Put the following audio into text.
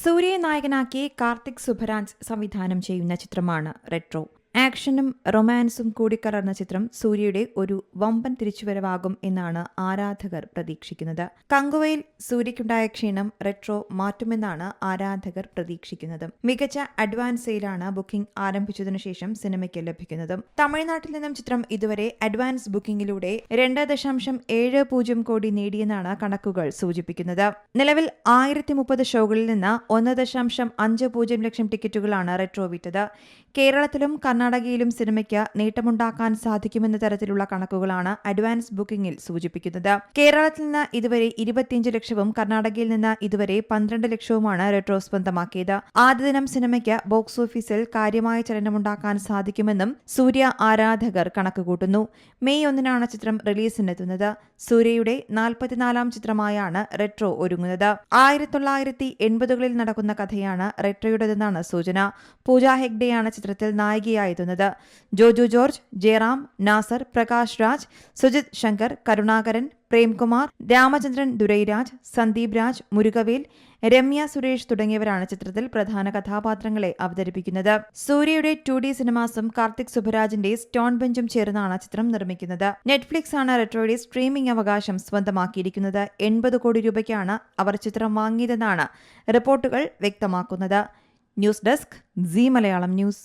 സൂര്യയെ നായകനാക്കി കാർത്തിക് സുബരാജ് സംവിധാനം ചെയ്യുന്ന ചിത്രമാണ് റെട്രോ ആക്ഷനും റൊമാൻസും കൂടിക്കലർന്ന ചിത്രം സൂര്യയുടെ ഒരു വമ്പൻ തിരിച്ചുവരവാകും എന്നാണ് ആരാധകർ പ്രതീക്ഷിക്കുന്നത്. കങ്കുവയിൽ സൂര്യയ്ക്കുണ്ടായ ക്ഷീണം റെട്രോ മാറ്റുമെന്നാണ് ആരാധകർ പ്രതീക്ഷിക്കുന്നത്. മികച്ച അഡ്വാൻസ് സെയിലാണ് ബുക്കിംഗ് ആരംഭിച്ചതിനു ശേഷം സിനിമയ്ക്ക് ലഭിക്കുന്നത്. തമിഴ്നാട്ടിൽ നിന്നും ചിത്രം ഇതുവരെ അഡ്വാൻസ് ബുക്കിംഗിലൂടെ രണ്ട് ദശാംശം ഏഴ് പൂജ്യം കോടി നേടിയെന്നാണ് കണക്കുകൾ സൂചിപ്പിക്കുന്നത്. നിലവിൽ ആയിരത്തി മുപ്പത് ഷോകളിൽ നിന്ന് ഒന്ന് ദശാംശം അഞ്ച് പൂജ്യം ലക്ഷം ടിക്കറ്റുകളാണ് റെട്രോ വിറ്റത്. കേരളത്തിലും കർണാടകയിലും സിനിമയ്ക്ക് നേട്ടമുണ്ടാക്കാൻ സാധിക്കുമെന്ന തരത്തിലുള്ള കണക്കുകളാണ് അഡ്വാൻസ് ബുക്കിംഗിൽ സൂചിപ്പിക്കുന്നത്. കേരളത്തിൽ നിന്ന് ഇതുവരെ ഇരുപത്തിയഞ്ച് ലക്ഷവും കർണാടകയിൽ നിന്ന് ഇതുവരെ പന്ത്രണ്ട് ലക്ഷവുമാണ് റെട്രോ സ്വന്തമാക്കിയത് ആദ്യ ദിനം സിനിമയ്ക്ക് ബോക്സ് ഓഫീസിൽ കാര്യമായ ചലനമുണ്ടാക്കാൻ സാധിക്കുമെന്നും സൂര്യ ആരാധകർ കണക്കുകൂട്ടുന്നു. മെയ് ഒന്നിനാണ് ചിത്രം റിലീസിനെത്തുന്നത്. സൂര്യയുടെ നാൽപ്പത്തിനാലാം ചിത്രമായാണ് റെട്രോ ഒരുങ്ങുന്നത്. ആയിരത്തി തൊള്ളായിരത്തി എൺപതുകളിൽ നടക്കുന്ന കഥയാണ് റെട്രോയുടേതെന്നാണ് സൂചന. പൂജ ഹെഗ്ഡെയാണ് ചിത്രത്തിൽ നായികയായെത്തുന്നത് ജോജു ജോർജ് ജയറാം നാസർ പ്രകാശ് രാജ് സുജിത് ശങ്കർ കരുണാകരൻ പ്രേംകുമാർ രാമചന്ദ്രൻ ദുരൈരാജ് സന്ദീപ് രാജ് മുരുകവേൽ രമ്യ സുരേഷ് തുടങ്ങിയവരാണ് ചിത്രത്തിൽ പ്രധാന കഥാപാത്രങ്ങളെ അവതരിപ്പിക്കുന്നത്. സൂര്യയുടെ ടു ഡി സിനിമാസും കാർത്തിക് സുബരാജിന്റെ സ്റ്റോൺ ബെഞ്ചും ചേർന്നാണ് ചിത്രം നിർമ്മിക്കുന്നത്. നെറ്റ്ഫ്ലിക്സ് ആണ് റെട്രോയുടെ സ്ട്രീമിംഗ് അവകാശം സ്വന്തമാക്കിയിരിക്കുന്നത്. എൺപത് കോടി രൂപയ്ക്കാണ് അവർ ചിത്രം വാങ്ങിയതെന്നാണ് റിപ്പോർട്ടുകൾ വ്യക്തമാക്കുന്നത്. News desk Zee Malayalam news.